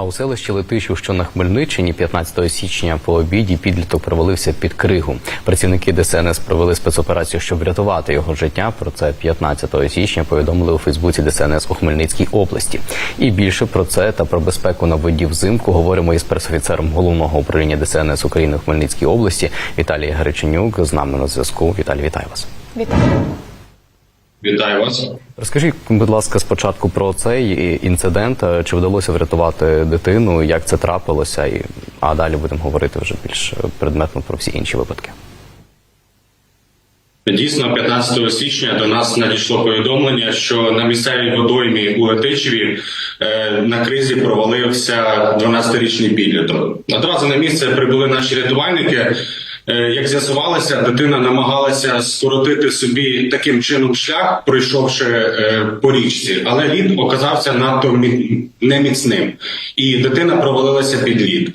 А у селищі Летичів, що на Хмельниччині, 15 січня по обіді підліток провалився під кригу. Працівники ДСНС провели спецоперацію, щоб врятувати його життя. Про це 15 січня повідомили у Фейсбуці ДСНС у Хмельницькій області. І більше про це та про безпеку на воді взимку говоримо із пресофіцером головного управління ДСНС України у Хмельницькій області Віталій Греченюк. З нами на зв'язку. Віталій, вітаю вас. Вітаю. Вітаю вас. Розкажіть, будь ласка, спочатку про цей інцидент. Е, Чи вдалося врятувати дитину? Як це трапилося? І а далі будемо говорити вже більш предметно про всі інші випадки. Дійсно, 15 січня до нас надійшло повідомлення, що на місцевій водоймі у Летичеві е, на кризі провалився 12-річний підліток. Одразу на місце прибули наші рятувальники. Е, як з'ясувалося, дитина намагалася скоротити собі таким чином шлях, пройшовши е, по річці, але лід оказався надто мі- неміцним, і дитина провалилася під лід.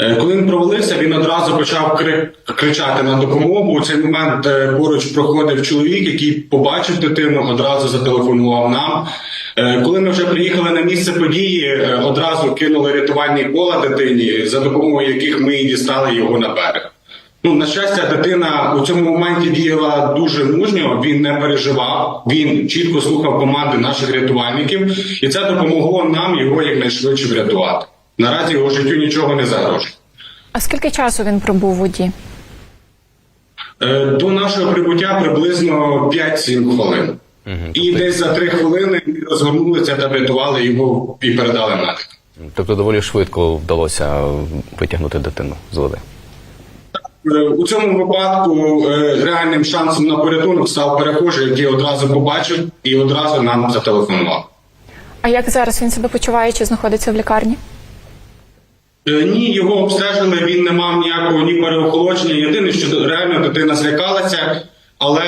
Е, коли він провалився, він одразу почав кри- кричати на допомогу. У цей момент поруч проходив чоловік, який побачив дитину, одразу зателефонував нам. Коли ми вже приїхали на місце події, одразу кинули рятувальні кола дитині, за допомогою яких ми і дістали його на берег. Ну, на щастя, дитина у цьому моменті діяла дуже мужньо. Він не переживав, він чітко слухав команди наших рятувальників, і це допомогло нам його якнайшвидше врятувати. Наразі його життю нічого не загрожує. А скільки часу він пробув у воді? Е, До нашого прибуття приблизно 5-7 хвилин. І десь за 3 хвилини ми розгорнулися та врятували його і передали медикам. Тобто доволі швидко вдалося витягнути дитину з води. Е, У цьому випадку е, реальним шансом на порятунок став перехожий, який одразу побачив і одразу нам зателефонував. А як зараз він себе почуває чи знаходиться в лікарні? Е, Ні, його обстежили, він не мав ніякого ні переохолодження. Єдине, що реально дитина злякалася, але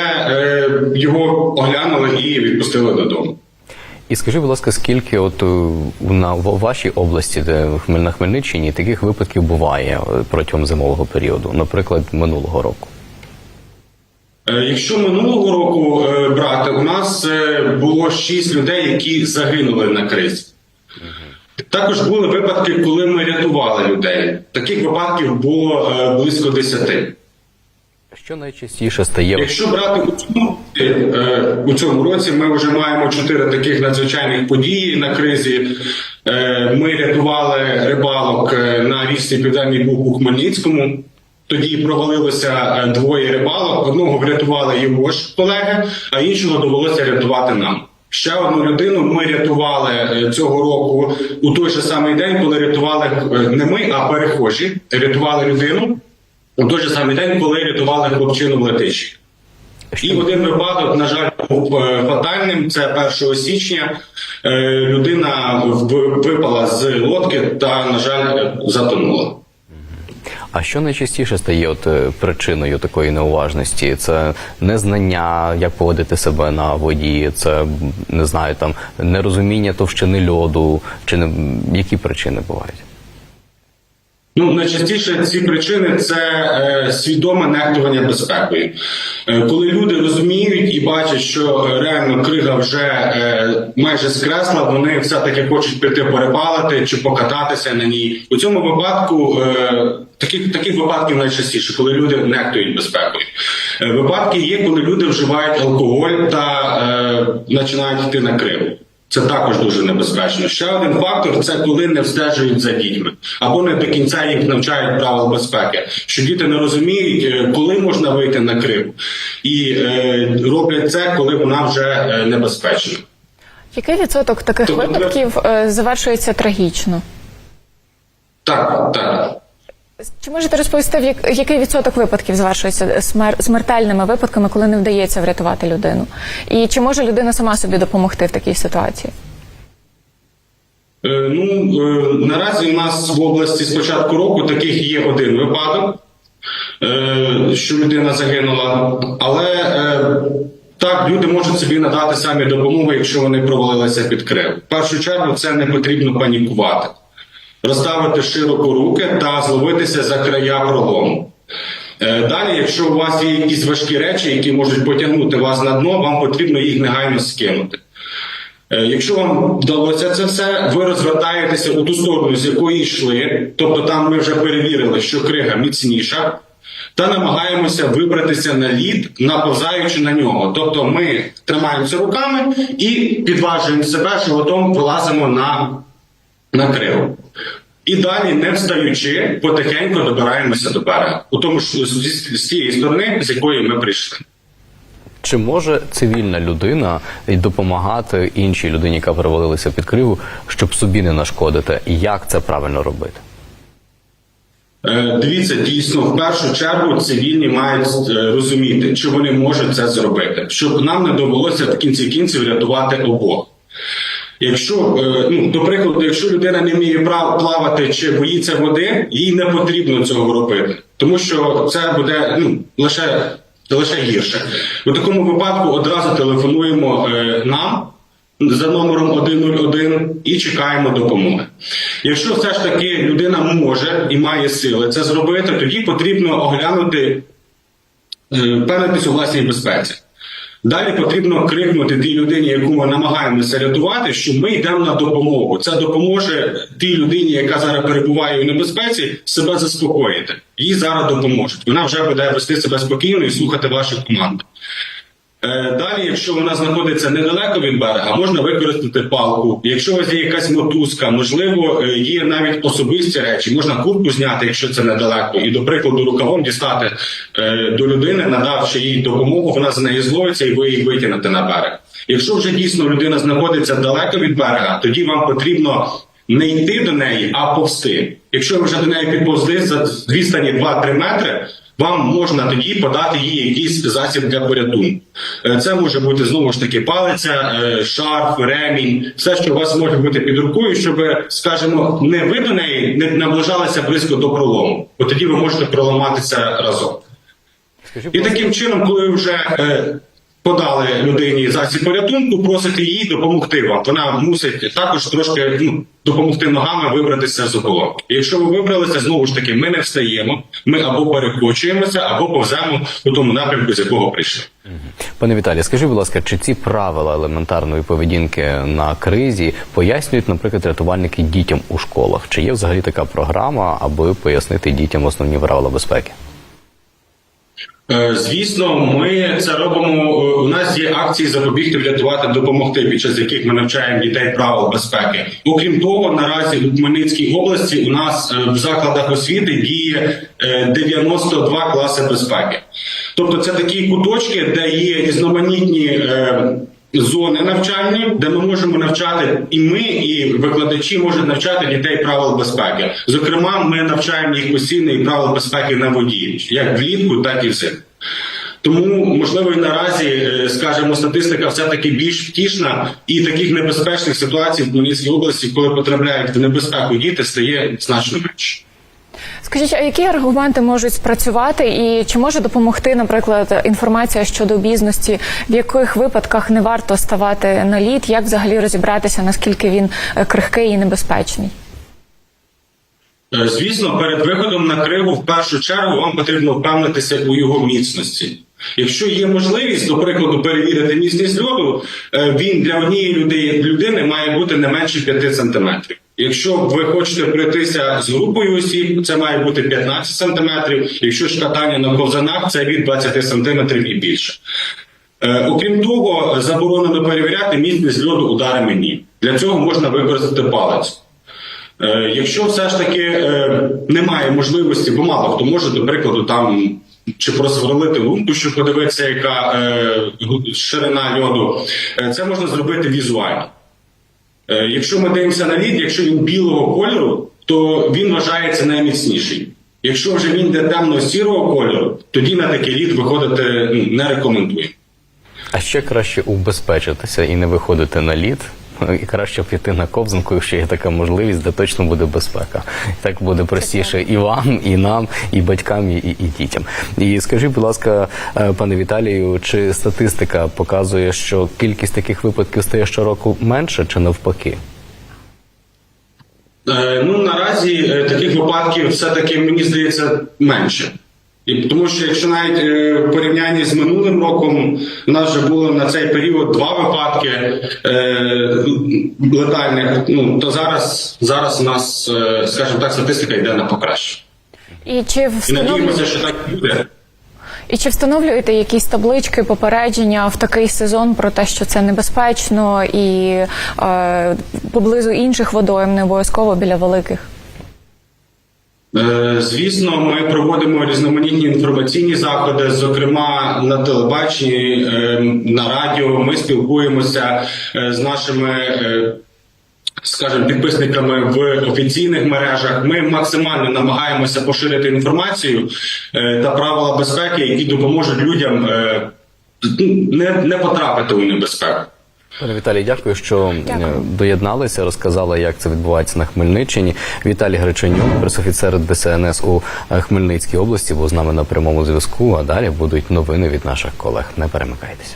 його оглянули і відпустили додому. І скажи, будь ласка, скільки от е, на в вашій області, де на Хмельниччині, таких випадків буває е, протягом зимового періоду, наприклад, минулого року? Е, Якщо минулого року брати, у нас було 6 людей, які загинули на кризі. Також були випадки, коли ми рятували людей. Таких випадків було близько 10. Що найчастіше стає Якщо брати у цьому, е, у цьому році, ми вже маємо чотири таких надзвичайних події на кризі. Е, Ми рятували рибалок е, на річці Південний Буг у Хмельницькому. Тоді провалилося двоє рибалок. Одного врятували його ж колеги, а іншого довелося рятувати нам. Ще одну людину ми рятували цього року у той же самий день, коли рятували не ми, а перехожі. Рятували людину у той же самий день, коли рятували хлопчину в летичі. І один випадок, на жаль, був е, фатальним. Це 1 січня. Е, Людина випала з лодки та, на жаль, затонула. А що найчастіше стає от е, причиною такої неуважності? Це незнання, як поводити себе на воді, це не знаю, там нерозуміння товщини льоду, чи не які причини бувають? Ну, найчастіше ці причини це е, свідоме нехтування безпекою. Е, коли люди розуміють і бачать, що реально крига вже е, майже скресла, вони все-таки хочуть піти перепалити чи покататися на ній. У цьому випадку е, таких, таких випадків найчастіше, коли люди нехтують безпекою. Е, випадки є, коли люди вживають алкоголь та е, починають йти на криву. Це також дуже небезпечно. Ще один фактор це коли не встежують за дітьми або не до кінця їх навчають правил безпеки. Що діти не розуміють, е, коли можна вийти на криву, і е, роблять це, коли вона вже е, небезпечна. Який відсоток таких Тобто, випадків е, завершується трагічно? Так, так. Чи можете розповісти, в який відсоток випадків завершується смертельними випадками, коли не вдається врятувати людину? І чи може людина сама собі допомогти в такій ситуації? Е, Ну е, наразі у нас в області з початку року таких є один випадок, е, що людина загинула, але так люди можуть собі надати самі допомогу, якщо вони провалилися під крив. В першу чергу це не потрібно панікувати, розставити широко руки та зловитися за края пролому. Е, Далі, якщо у вас є якісь важкі речі, які можуть потягнути вас на дно, вам потрібно їх негайно скинути. Е, Якщо вам вдалося це все, ви розвертаєтеся у ту сторону, з якої йшли, тобто там ми вже перевірили, що крига міцніша, та намагаємося вибратися на лід, наповзаючи на нього. Тобто ми тримаємося руками і підважуємо себе, животом вилазимо на, на кригу. І далі, не встаючи, потихеньку добираємося до берега, у тому ж з, з- з тієї сторони, з якої ми прийшли. Чи може цивільна людина допомагати іншій людині, яка перевалилася під кригу, щоб собі не нашкодити? І як це правильно робити? Е, Дивіться, дійсно, в першу чергу цивільні мають е, розуміти, чи вони можуть це зробити, щоб нам не довелося в кінці кінців рятувати обох. Якщо, е, ну, до прикладу, якщо людина не вміє плавати чи боїться води, їй не потрібно цього робити, тому що це буде ну, лише, лише гірше. У такому випадку одразу телефонуємо е, нам за номером 101 і чекаємо допомоги. Якщо все ж таки людина може і має сили це зробити, тоді потрібно оглянути е, впевнитись у власній безпеці. Далі потрібно крикнути тій людині, яку ми намагаємося рятувати, що ми йдемо на допомогу. Це допоможе тій людині, яка зараз перебуває у небезпеці, себе заспокоїти. Їй зараз допоможуть. Вона вже буде вести себе спокійно і слухати вашу команди. Е, Далі, якщо вона знаходиться недалеко від берега, можна використати палку. Якщо у вас є якась мотузка, можливо, е, є навіть особисті речі, можна куртку зняти, якщо це недалеко, і до прикладу рукавом дістати е, до людини, надавши їй допомогу, вона за неї зловиться і ви її витягнете на берег. Якщо вже дійсно людина знаходиться далеко від берега, тоді вам потрібно не йти до неї, а повсти. Якщо ви вже до неї підповзли за відстані 2-3 метри, вам можна тоді подати їй якийсь засіб для порятунку. Е, Це може бути знову ж таки палиця, е, шарф, ремінь, все, що у вас може бути під рукою, щоб, скажімо, не ви до неї не наближалися близько до пролому, бо тоді ви можете проламатися разом. І таким чином, коли вже е, подали людині засіб порятунку, просите їй допомогти вам. Вона мусить також трошки ну, допомогти ногами вибратися з ополонки. Якщо ви вибралися, знову ж таки, ми не встаємо, ми або перекочуємося, або повземо у тому напрямку, з якого прийшли. Пане Віталій, скажіть, будь ласка, чи ці правила елементарної поведінки на кризі пояснюють, наприклад, рятувальники дітям у школах? Чи є взагалі така програма, аби пояснити дітям основні правила безпеки? Е, Звісно, ми це робимо. е, У нас є акції запобігти, врятувати, допомогти, під час яких ми навчаємо дітей правил безпеки. Окрім того, наразі у Хмельницькій області у нас е, в закладах освіти діє е, 92 класи безпеки. Тобто, це такі куточки, де є різноманітні. Зони навчальні, де ми можемо навчати, і ми, і викладачі можуть навчати дітей правил безпеки. Зокрема, ми навчаємо їх постійно і правил безпеки на воді, як влітку, так і взимку. Тому, можливо, і наразі, е, скажімо, статистика все-таки більш втішна, і таких небезпечних ситуацій в Хмельницькій області, коли потрапляють в небезпеку діти, стає значно менше. Скажіть, а які аргументи можуть спрацювати, і чи може допомогти, наприклад, інформація щодо бізнесу, в яких випадках не варто ставати на лід, як взагалі розібратися, наскільки він е, крихкий і небезпечний? Е, Звісно, перед виходом на кригу в першу чергу вам потрібно впевнитися у його міцності. Якщо є можливість, до прикладу, перевірити міцність льоду, е, він для однієї люди- людини має бути не менше 5 см. Якщо ви хочете пройтися з групою осіб, це має бути 15 см. Якщо ж катання на ковзанах, це від 20 см і більше. Е, Окрім того, заборонено перевіряти міцність льоду ударами ніг. Для цього можна використати палець. Е, Якщо все ж таки немає можливості, бо мало хто може, до прикладу, там чи просверлити лунку, щоб подивитися, яка е, ширина льоду, е, це можна зробити візуально. Е, якщо ми дивимося на лід, якщо він білого кольору, то він вважається найміцніший. Якщо вже він йде темно-сірого кольору, тоді на такий лід виходити не рекомендуємо. А ще краще убезпечитися і не виходити на лід. І краще піти на ковзанку, якщо є така можливість, де точно буде безпека. Так буде простіше і вам, і нам, і батькам, і, і дітям. І скажіть, будь ласка, е, пане Віталію, чи статистика показує, що кількість таких випадків стає щороку менше, чи навпаки? Е, Ну наразі е, таких випадків все-таки мені здається менше. І тому що якщо навіть е, в порівнянні з минулим роком у нас вже було на цей період два випадки е, летальних, ну то зараз, зараз у нас, е, скажімо так, статистика йде на покраще. І чи І надіємося, що так і буде. і чи встановлюєте якісь таблички попередження в такий сезон про те, що це небезпечно, і е, поблизу інших водойм, не обов'язково біля великих? Е, Звісно, ми проводимо різноманітні інформаційні заходи, зокрема на телебаченні, е, на радіо. Ми спілкуємося е, з нашими. е, Скажімо, підписниками в офіційних мережах ми максимально намагаємося поширити інформацію та правила безпеки, які допоможуть людям е, не, не потрапити у небезпеку. Пане Віталій, дякую, що Дякую. е, доєдналися, розказали, як це відбувається на Хмельниччині. Віталій Греченюк, пресофіцер ДСНС у е, Хмельницькій області, був з нами на прямому зв'язку. А далі будуть новини від наших колег. Не перемикайтеся.